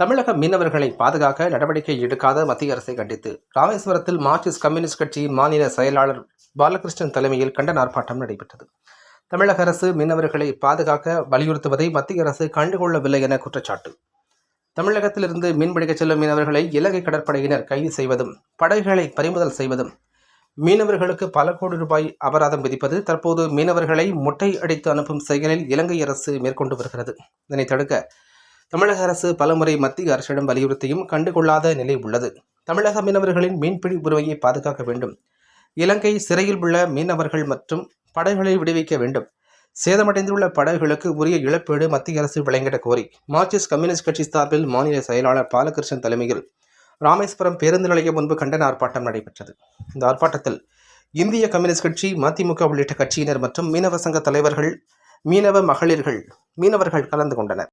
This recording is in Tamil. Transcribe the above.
தமிழக மீனவர்களை பாதுகாக்க நடவடிக்கை எடுக்காத மத்திய அரசை கண்டித்து ராமேஸ்வரத்தில் மார்க்சிஸ்ட் கம்யூனிஸ்ட் கட்சியின் மாநில செயலாளர் பாலகிருஷ்ணன் தலைமையில் கண்டன ஆர்ப்பாட்டம் நடைபெற்றது. தமிழக அரசு மீனவர்களை பாதுகாக்க வலியுறுத்துவதை மத்திய அரசு கண்டுகொள்ளவில்லை என குற்றச்சாட்டு. தமிழகத்திலிருந்து மீன்பிடிக்கச் செல்லும் மீனவர்களை இலங்கை கடற்படையினர் கைது செய்வதும் படகுகளை பறிமுதல் செய்வதும் மீனவர்களுக்கு பல கோடி ரூபாய் அபராதம் விதிப்பது தற்போது மீனவர்களை முட்டை அடித்து அனுப்பும் செயலில் இலங்கை அரசு மேற்கொண்டு வருகிறது. இதனை தடுக்க தமிழக அரசு பலமுறை மத்திய அரசிடம் வலியுறுத்தியும் கண்டுகொள்ளாத நிலை உள்ளது. தமிழக மீனவர்களின் மீன்பிடி உரிமையை பாதுகாக்க வேண்டும். இலங்கை சிறையில் உள்ள மீனவர்கள் மற்றும் படகுகளை விடுவிக்க வேண்டும். சேதமடைந்துள்ள படகுகளுக்கு உரிய இழப்பீடு மத்திய அரசு வழங்கிட கோரி மார்க்சிஸ்ட் கம்யூனிஸ்ட் கட்சி சார்பில் மாநில செயலாளர் பாலகிருஷ்ணன் தலைமையில் ராமேஸ்வரம் பேருந்து நிலையம் முன்பு கண்டன ஆர்ப்பாட்டம் நடைபெற்றது. இந்த ஆர்ப்பாட்டத்தில் இந்திய கம்யூனிஸ்ட் கட்சி மதிமுக உள்ளிட்ட கட்சியினர் மற்றும் மீனவ சங்க தலைவர்கள் மீனவ மகளிர்கள் மீனவர்கள் கலந்து கொண்டனர்.